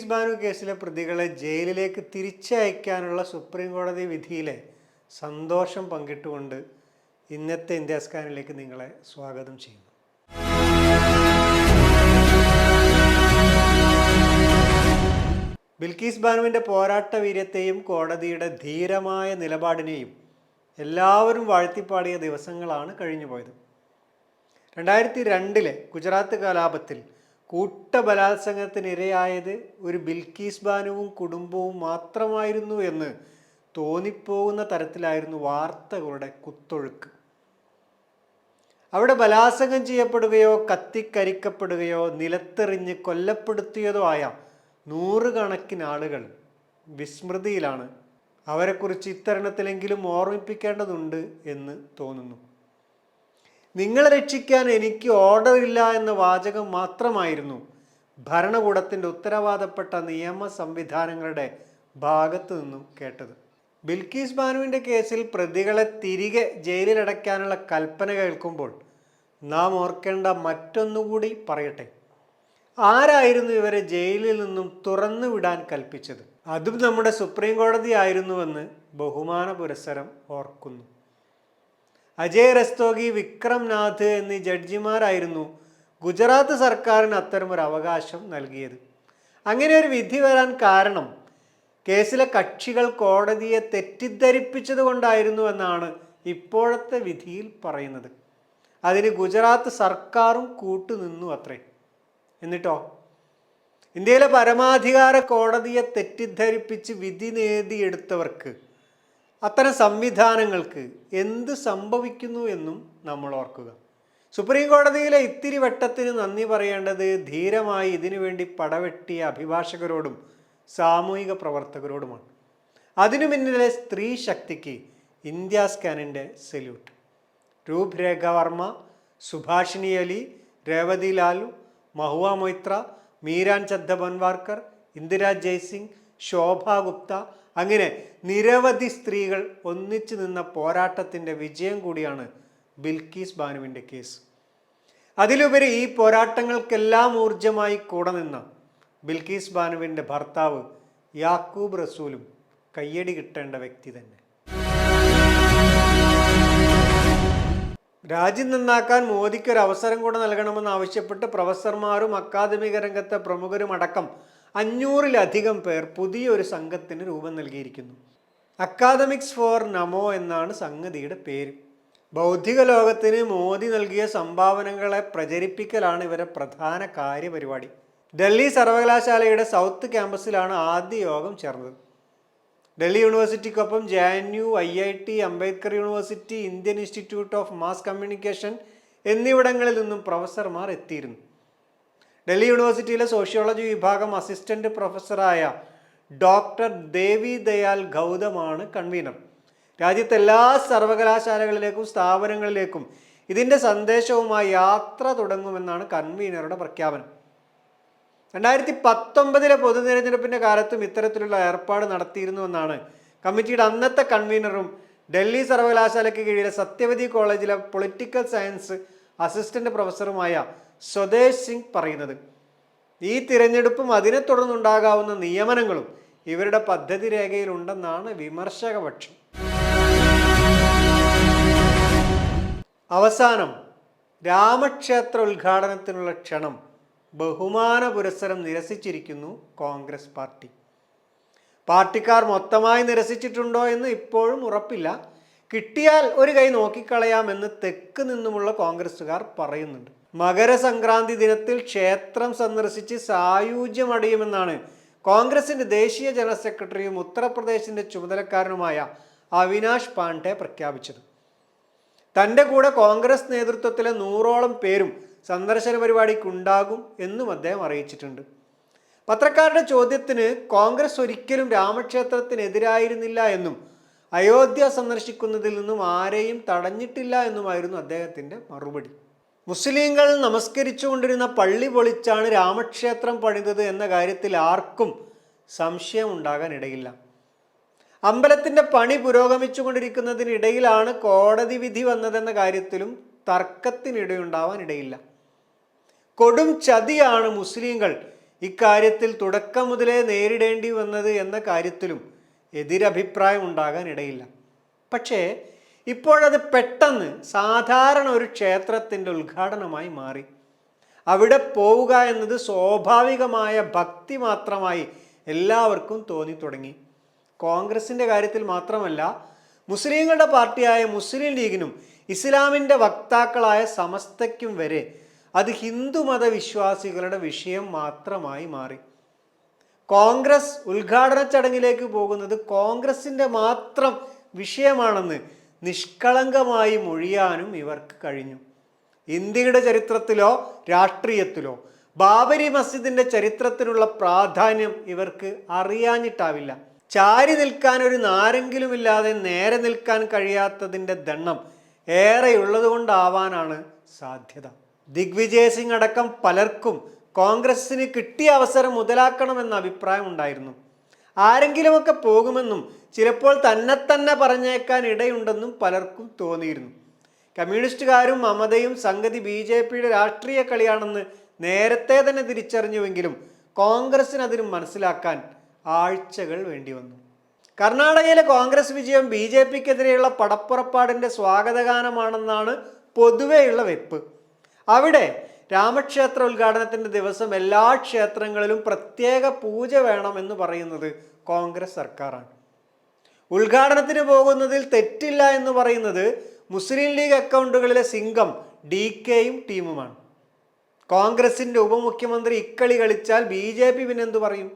ബിൽക്കീസ് ബാനു കേസിലെ പ്രതികളെ ജയിലിലേക്ക് തിരിച്ചയക്കാനുള്ള സുപ്രീം കോടതി വിധിയിലെ സന്തോഷം പങ്കിട്ടുകൊണ്ട് ഇന്നത്തെ ഇന്ത്യ സ്കാനിലേക്ക് നിങ്ങളെ സ്വാഗതം ചെയ്യുന്നു. ബിൽക്കീസ് ബാനുവിന്റെ പോരാട്ട വീര്യത്തെയും കോടതിയുടെ ധീരമായ നിലപാടിനെയും എല്ലാവരും വാഴ്ത്തിപ്പാടിയ ദിവസങ്ങളാണ് കഴിഞ്ഞുപോയത്. രണ്ടായിരത്തി രണ്ടിലെ ഗുജറാത്ത് കലാപത്തിൽ കൂട്ടബലാത്സംഗത്തിനിരയായത് ഒരു ബിൽക്കീസ് ബാനുവും കുടുംബവും മാത്രമായിരുന്നു എന്ന് തോന്നിപ്പോകുന്ന തരത്തിലായിരുന്നു വാർത്തകളുടെ കുത്തൊഴുക്ക്. അവിടെ ബലാത്സംഗം ചെയ്യപ്പെടുകയോ കത്തിക്കരിക്കപ്പെടുകയോ നിലത്തെറിഞ്ഞ് കൊല്ലപ്പെടുത്തിയതോ ആയ നൂറുകണക്കിന് ആളുകൾ വിസ്മൃതിയിലാണ്. അവരെക്കുറിച്ച് ഇത്തരണത്തിലെങ്കിലും ഓർമ്മിപ്പിക്കേണ്ടതുണ്ട് എന്ന് തോന്നുന്നു. നിങ്ങളെ രക്ഷിക്കാൻ എനിക്ക് ഓർഡർ ഇല്ല എന്ന വാചകം മാത്രമായിരുന്നു. ഭരണകൂടത്തിന്റെ ഉത്തരവാദപ്പെട്ട നിയമ സംവിധാനങ്ങളുടെ ഭാഗത്തു നിന്നും കേട്ടത്. ബിൽക്കീസ് ബാനുവിന്റെ കേസിൽ പ്രതികളെ തിരികെ ജയിലിലടയ്ക്കാനുള്ള കൽപ്പന കേൾക്കുമ്പോൾ നാം ഓർക്കേണ്ട മറ്റൊന്നുകൂടി പറയട്ടെ. ആരായിരുന്നു ഇവരെ ജയിലിൽ നിന്നും തുറന്നു വിടാൻ കൽപ്പിച്ചത്? അതും നമ്മുടെ സുപ്രീം കോടതി ആയിരുന്നുവെന്ന് ബഹുമാന പുരസ്സരം ഓർക്കുന്നു. അജയ് രസ്തോഗി വിക്രംനാഥ് എന്നീ ജഡ്ജിമാരായിരുന്നു ഗുജറാത്ത് സർക്കാരിന് അത്തരമൊരു അവകാശം നൽകിയത്. അങ്ങനെ ഒരു വിധി വരാൻ കാരണം കേസിലെ കക്ഷികൾ കോടതിയെ തെറ്റിദ്ധരിപ്പിച്ചത് കൊണ്ടായിരുന്നു എന്നാണ് ഇപ്പോഴത്തെ വിധിയിൽ പറയുന്നത്. അതിന് ഗുജറാത്ത് സർക്കാരും കൂട്ടുനിന്നു അത്രേ. എന്നിട്ടോ? ഇന്ത്യയിലെ പരമാധികാര കോടതിയെ തെറ്റിദ്ധരിപ്പിച്ച് വിധി നേടിയെടുത്തവർക്ക് അത്തരം സംവിധാനങ്ങൾക്ക് എന്ത് സംഭവിക്കുന്നു എന്നും നമ്മൾ ഓർക്കുക. സുപ്രീം കോടതിയിലെ ഇത്തിരി വട്ടത്തിന് നന്ദി പറയേണ്ടത് ധീരമായി ഇതിനുവേണ്ടി പടവെട്ടിയ അഭിഭാഷകരോടും സാമൂഹിക പ്രവർത്തകരോടുമാണ്. അതിനു പിന്നിലെ സ്ത്രീ ശക്തിക്ക് ഇന്ത്യ സ്കാനിന്റെ സല്യൂട്ട്. രൂപ്രേഖ വർമ്മ സുഭാഷിണി അലി രേവതി ലാലു മഹുവ മൊയ്ത്ര മീരാൻ ചദ്ദ ബൻവാർക്കർ ഇന്ദിരാ ജയ്സിംഗ് ശോഭ ഗുപ്ത അങ്ങനെ നിരവധി സ്ത്രീകൾ ഒന്നിച്ചു നിന്ന പോരാട്ടത്തിന്റെ വിജയം കൂടിയാണ് ബിൽക്കീസ് ബാനുവിന്റെ കേസ്. അതിലുപരി ഈ പോരാട്ടങ്ങൾക്കെല്ലാം ഊർജമായി കൂടെ നിന്ന ബിൽക്കീസ് ബാനുവിന്റെ ഭർത്താവ് യാക്കൂബ് റസൂലും കയ്യടി കിട്ടേണ്ട വ്യക്തി തന്നെ. രാജ്യം നന്നാക്കാൻ മോദിക്ക് ഒരു അവസരം കൂടെ നൽകണമെന്ന് ആവശ്യപ്പെട്ട് പ്രൊഫസർമാരും അക്കാദമിക രംഗത്തെ പ്രമുഖരും അടക്കം അഞ്ഞൂറിലധികം പേർ പുതിയൊരു സംഘത്തിന് രൂപം നൽകിയിരിക്കുന്നു. അക്കാദമിക്സ് ഫോർ നമോ എന്നാണ് സംഗതിയുടെ പേര്. ബൗദ്ധിക ലോകത്തിന് മോദി നൽകിയ സംഭാവനകളെ പ്രചരിപ്പിക്കലാണ് ഇവരെ പ്രധാന കാര്യപരിപാടി. ഡൽഹി സർവകലാശാലയുടെ സൗത്ത് ക്യാമ്പസിലാണ് ആദ്യ യോഗം ചേർന്നത്. Delhi യൂണിവേഴ്സിറ്റിക്കൊപ്പം J N U I I T Ambedkar university Indian institute of mass communication എന്നിവിടങ്ങളിൽ നിന്നും പ്രൊഫസർമാർ എത്തിയിരുന്നു. ഡൽഹി യൂണിവേഴ്സിറ്റിയിലെ സോഷ്യോളജി വിഭാഗം അസിസ്റ്റന്റ് പ്രൊഫസറായ ഡോക്ടർ ദേവി ദയാൽ ഗൗതമാണ് കൺവീനർ. രാജ്യത്തെ എല്ലാ സർവകലാശാലകളിലേക്കും സ്ഥാപനങ്ങളിലേക്കും ഇതിന്റെ സന്ദേശവുമായി യാത്ര തുടങ്ങുമെന്നാണ് കൺവീനറുടെ പ്രഖ്യാപനം. രണ്ടായിരത്തി പത്തൊമ്പതിലെ പൊതു തിരഞ്ഞെടുപ്പിന്റെ കാലത്തും ഇത്തരത്തിലുള്ള ഏർപ്പാട് നടത്തിയിരുന്നുവെന്നാണ് കമ്മിറ്റിയുടെ അന്നത്തെ കൺവീനറും ഡൽഹി സർവകലാശാലയ്ക്ക് കീഴിലെ സത്യവതി കോളേജിലെ പൊളിറ്റിക്കൽ സയൻസ് അസിസ്റ്റന്റ് പ്രൊഫസറുമായ സ്വദേശ് സിംഗ് പറയുന്നത്. ഈ തിരഞ്ഞെടുപ്പും അതിനെ തുടർന്നുണ്ടാകാവുന്ന നിയമനങ്ങളും ഇവരുടെ പദ്ധതി രേഖയിലുണ്ടെന്നാണ് വിമർശകപക്ഷം. അവസാനം രാമക്ഷേത്ര ഉദ്ഘാടനത്തിനുള്ള ക്ഷണം ബഹുമാന പുരസ്സരം നിരസിച്ചിരിക്കുന്നു കോൺഗ്രസ് പാർട്ടി. പാർട്ടിക്കാർ മൊത്തമായി നിരസിച്ചിട്ടുണ്ടോ എന്ന് ഇപ്പോഴും ഉറപ്പില്ല. കിട്ടിയാൽ ഒരു കൈ നോക്കിക്കളയാമെന്ന് തെക്ക് നിന്നുമുള്ള കോൺഗ്രസ്സുകാർ പറയുന്നുണ്ട്. മകരസംക്രാന്തി ദിനത്തിൽ ക്ഷേത്രം സന്ദർശിച്ച് സായുജ്യമടിയുമെന്നാണ് കോൺഗ്രസിന്റെ ദേശീയ ജനറൽ സെക്രട്ടറിയും ഉത്തർപ്രദേശിന്റെ ചുമതലക്കാരനുമായ അവിനാഷ് പാണ്ഡെ പ്രഖ്യാപിച്ചത്. തന്റെ കൂടെ കോൺഗ്രസ് നേതൃത്വത്തിലെ നൂറോളം പേരും സന്ദർശന പരിപാടിക്കുണ്ടാകും എന്നും അദ്ദേഹം അറിയിച്ചിട്ടുണ്ട്. പത്രക്കാരുടെ ചോദ്യത്തിന് കോൺഗ്രസ് ഒരിക്കലും രാമക്ഷേത്രത്തിനെതിരായിരുന്നില്ല എന്നും അയോധ്യ സന്ദർശിക്കുന്നതിൽ നിന്നും ആരെയും തടഞ്ഞിട്ടില്ല എന്നുമായിരുന്നു അദ്ദേഹത്തിന്റെ മറുപടി. മുസ്ലിങ്ങൾ നമസ്കരിച്ചുകൊണ്ടിരുന്ന പള്ളി പൊളിച്ചാണ് രാമക്ഷേത്രം പണിതത് എന്ന കാര്യത്തിൽ ആർക്കും സംശയം ഉണ്ടാകാനിടയില്ല അമ്പലത്തിന്റെ പണി പുരോഗമിച്ചുകൊണ്ടിരിക്കുന്നതിനിടയിലാണ് കോടതി വിധി വന്നതെന്ന കാര്യത്തിലും തർക്കത്തിനിടയുണ്ടാവാനിടയില്ല. കൊടും ചതിയാണ് മുസ്ലിങ്ങൾ ഇക്കാര്യത്തിൽ തുടക്കം മുതലേ നേരിടേണ്ടി വന്നത് എന്ന കാര്യത്തിലും എതിരഭിപ്രായം ഉണ്ടാകാനിടയില്ല. പക്ഷേ ഇപ്പോഴത് പെട്ടെന്ന് സാധാരണ ഒരു ക്ഷേത്രത്തിന്റെ ഉദ്ഘാടനമായി മാറി. അവിടെ പോവുക എന്നത് സ്വാഭാവികമായ ഭക്തി മാത്രമായി എല്ലാവർക്കും തോന്നി തുടങ്ങി കോൺഗ്രസിന്റെ കാര്യത്തിൽ മാത്രമല്ല മുസ്ലിങ്ങളുടെ പാർട്ടിയായ മുസ്ലിം ലീഗിനും ഇസ്ലാമിന്റെ വക്താക്കളായ സമസ്തയ്ക്കും വരെ അത് ഹിന്ദുമത വിശ്വാസികളുടെ വിഷയം മാത്രമായി മാറി. കോൺഗ്രസ് ഉദ്ഘാടന ചടങ്ങിലേക്ക് പോകുന്നത് കോൺഗ്രസിന്റെ മാത്രം വിഷയമാണെന്ന് നിഷ്കളങ്കമായി മൊഴിയാനും ഇവർക്ക് കഴിഞ്ഞു. ഇന്ത്യയുടെ ചരിത്രത്തിലോ രാഷ്ട്രീയത്തിലോ ബാബരി മസ്ജിദിന്റെ ചരിത്രത്തിനുള്ള പ്രാധാന്യം ഇവർക്ക് അറിയാഞ്ഞിട്ടാവില്ല. ചാരി നിൽക്കാൻ ഒരു നാരെങ്കിലുമില്ലാതെ നേരെ നിൽക്കാൻ കഴിയാത്തതിന്റെ ദണ്ണം ഏറെയുള്ളതുകൊണ്ടാവാനാണ് സാധ്യത. ദിഗ്വിജയ് സിംഗ് അടക്കം പലർക്കും കോൺഗ്രസിന് കിട്ടിയ അവസരം മുതലാക്കണമെന്ന അഭിപ്രായം ഉണ്ടായിരുന്നു. ആരെങ്കിലുമൊക്കെ പോകുമെന്നും ചിലപ്പോൾ തന്നെ തന്നെ പറഞ്ഞേക്കാൻ ഇടയുണ്ടെന്നും പലർക്കും തോന്നിയിരുന്നു. കമ്മ്യൂണിസ്റ്റുകാരും മമതയും സംഗതി ബി ജെ പിയുടെ രാഷ്ട്രീയ കളിയാണെന്ന് നേരത്തെ തന്നെ തിരിച്ചറിഞ്ഞുവെങ്കിലും കോൺഗ്രസിന് അതിന് മനസ്സിലാക്കാൻ ആഴ്ചകൾ വേണ്ടി വന്നു. കർണാടകയിലെ കോൺഗ്രസ് വിജയം ബി ജെ പിക്കെതിരെയുള്ള പടപ്പുറപ്പാടിന്റെ സ്വാഗതഗാനമാണെന്നാണ് പൊതുവെയുള്ള വെപ്പ്. അവിടെ രാമക്ഷേത്ര ഉദ്ഘാടനത്തിന്റെ ദിവസം എല്ലാ ക്ഷേത്രങ്ങളിലും പ്രത്യേക പൂജ വേണമെന്ന് പറയുന്നത് കോൺഗ്രസ് സർക്കാരാണ്. ഉദ്ഘാടനത്തിന് പോകുന്നതിൽ തെറ്റില്ല എന്ന് പറയുന്നത് മുസ്ലിം ലീഗ് അക്കൗണ്ടുകളിലെ സിംഗം ഡി കെയും ടീമുമാണ്. കോൺഗ്രസിന്റെ ഉപമുഖ്യമന്ത്രി ഇക്കളി കളിച്ചാൽ ബി ജെ പി പിന്നെന്തു പറയും?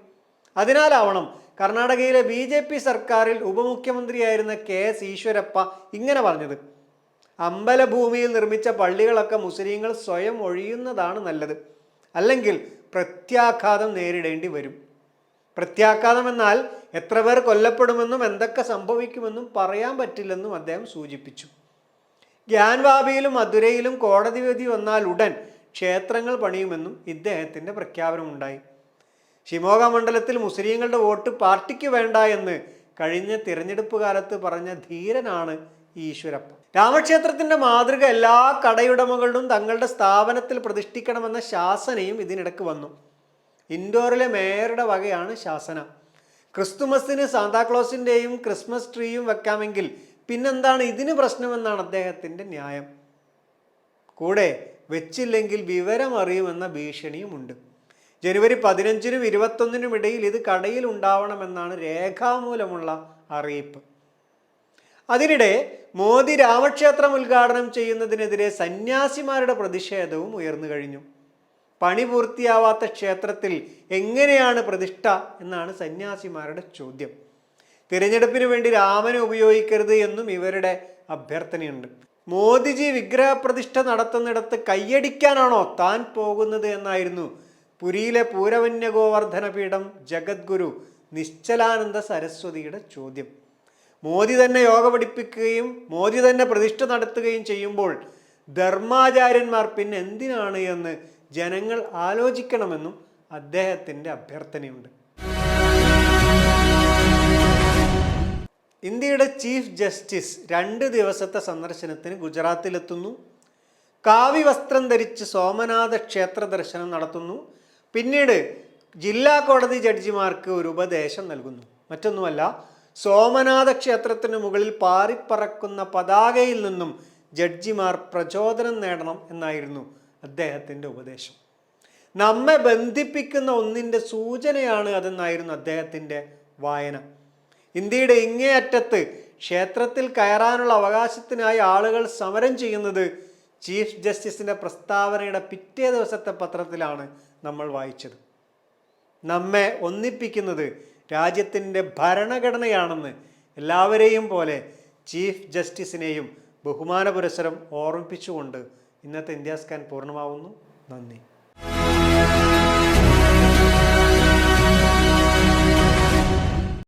അതിനാലാവണം കർണാടകയിലെ ബി ജെ പി സർക്കാരിൽ ഉപമുഖ്യമന്ത്രിയായിരുന്ന കെ എസ് ഈശ്വരപ്പ ഇങ്ങനെ പറഞ്ഞത്. അമ്പലഭൂമിയിൽ നിർമ്മിച്ച പള്ളികളൊക്കെ മുസ്ലിങ്ങൾ സ്വയം ഒഴിയുന്നതാണ് നല്ലത്. അല്ലെങ്കിൽ പ്രത്യാഘാതം നേരിടേണ്ടി വരും. പ്രത്യാഘാതം എന്നാൽ എത്ര പേർ കൊല്ലപ്പെടുമെന്നും എന്തൊക്കെ സംഭവിക്കുമെന്നും പറയാൻ പറ്റില്ലെന്നും അദ്ദേഹം സൂചിപ്പിച്ചു. ഗ്യാൻവാബിയിലും മധുരയിലും കോടതി വിധി വന്നാൽ ഉടൻ ക്ഷേത്രങ്ങൾ പണിയുമെന്നും ഇദ്ദേഹത്തിന്റെ പ്രഖ്യാപനമുണ്ടായി. ഷിമോഗ മണ്ഡലത്തിൽ മുസ്ലിങ്ങളുടെ വോട്ട് പാർട്ടിക്ക് വേണ്ട എന്ന് കഴിഞ്ഞ തിരഞ്ഞെടുപ്പ് കാലത്ത് പറഞ്ഞ ധീരനാണ് ഈശ്വരപ്പ. രാമക്ഷേത്രത്തിന്റെ മാതൃക എല്ലാ കടയുടമകളും തങ്ങളുടെ സ്ഥാപനത്തിൽ പ്രതിഷ്ഠിക്കണമെന്ന ശാസനയും ഇതിനിടക്ക് വന്നു. ഇൻഡോറിലെ മേയറുടെ വകയാണ് ശാസന. ക്രിസ്തുമസിന് സാന്താക്ലോസിന്റെയും ക്രിസ്മസ് ട്രീയും വെക്കാമെങ്കിൽ പിന്നെന്താണ് ഇതിന് പ്രശ്നമെന്നാണ് അദ്ദേഹത്തിന്റെ ന്യായം. കൂടെ വെച്ചില്ലെങ്കിൽ വിവരം അറിയുമെന്ന ഭീഷണിയുമുണ്ട്. ജനുവരി പതിനഞ്ചിനും ഇരുപത്തൊന്നിനും ഇടയിൽ ഇത് കടയിൽ ഉണ്ടാവണമെന്നാണ് രേഖാമൂലമുള്ള അറിയിപ്പ്. അതിനിടെ മോദി രാമക്ഷേത്രം ഉദ്ഘാടനം ചെയ്യുന്നതിനെതിരെ സന്യാസിമാരുടെ പ്രതിഷേധവും ഉയർന്നു കഴിഞ്ഞു. പണി പൂർത്തിയാവാത്ത ക്ഷേത്രത്തിൽ എങ്ങനെയാണ് പ്രതിഷ്ഠ എന്നാണ് സന്യാസിമാരുടെ ചോദ്യം. തിരഞ്ഞെടുപ്പിന് വേണ്ടി രാമനെ ഉപയോഗിക്കരുത് എന്നും ഇവരുടെ അഭ്യർത്ഥനയുണ്ട്. മോദിജി വിഗ്രഹപ്രതിഷ്ഠ നടത്തുന്നിടത്ത് കയ്യടിക്കാനാണോ താൻ പോകുന്നത് എന്നായിരുന്നു പുരിയിലെ പൂരവന്യ ഗോവർദ്ധന പീഠം ജഗദ്ഗുരു നിശ്ചലാനന്ദ സരസ്വതിയുടെ ചോദ്യം. മോദി തന്നെ യോഗ പഠിപ്പിക്കുകയും മോദി തന്നെ പ്രതിഷ്ഠ നടത്തുകയും ചെയ്യുമ്പോൾ ധർമാചാര്യന്മാർ പിന്നെ എന്തിനാണ് എന്ന് ജനങ്ങൾ ആലോചിക്കണമെന്നും അദ്ദേഹത്തിന്റെ അഭ്യർത്ഥനയുണ്ട്. ഇന്ത്യയുടെ ചീഫ് ജസ്റ്റിസ് രണ്ട് ദിവസത്തെ സന്ദർശനത്തിന് ഗുജറാത്തിലെത്തുന്നു. കാവി വസ്ത്രം ധരിച്ച് സോമനാഥ ക്ഷേത്ര ദർശനം നടത്തുന്നു. പിന്നീട് ജില്ലാ കോടതി ജഡ്ജിമാർക്ക് ഒരു ഉപദേശം നൽകുന്നു. മറ്റൊന്നുമല്ല സോമനാഥ ക്ഷേത്രത്തിന് മുകളിൽ പാറിപ്പറക്കുന്ന പതാകയിൽ നിന്നും ജഡ്ജിമാർ പ്രചോദനം നേടണം എന്നായിരുന്നു അദ്ദേഹത്തിന്റെ ഉപദേശം. നമ്മെ ബന്ധിപ്പിക്കുന്ന ഒന്നിന്റെ സൂചനയാണ് അതെന്നായിരുന്നു അദ്ദേഹത്തിന്റെ വായന. ഇന്ത്യയുടെ ഇങ്ങേയറ്റത്ത് ക്ഷേത്രത്തിൽ കയറാനുള്ള അവകാശത്തിനായി ആളുകൾ സമരം ചെയ്യുന്നത് ചീഫ് ജസ്റ്റിസിന്റെ പ്രസ്താവനയുടെ പിറ്റേ ദിവസത്തെ പത്രത്തിലാണ് നമ്മൾ വായിച്ചത്. നമ്മെ ഒന്നിപ്പിക്കുന്നത് രാജ്യത്തിന്റെ ഭരണഘടനയാണെന്ന് എല്ലാവരെയും പോലെ ചീഫ് ജസ്റ്റിസിനെയും ബഹുമാന പുരസ്സരം ഓർമ്മിപ്പിച്ചുകൊണ്ട് ഇന്നത്തെ ഇന്ത്യ സ്കാൻ പൂർണമാവുന്നു. നന്ദി.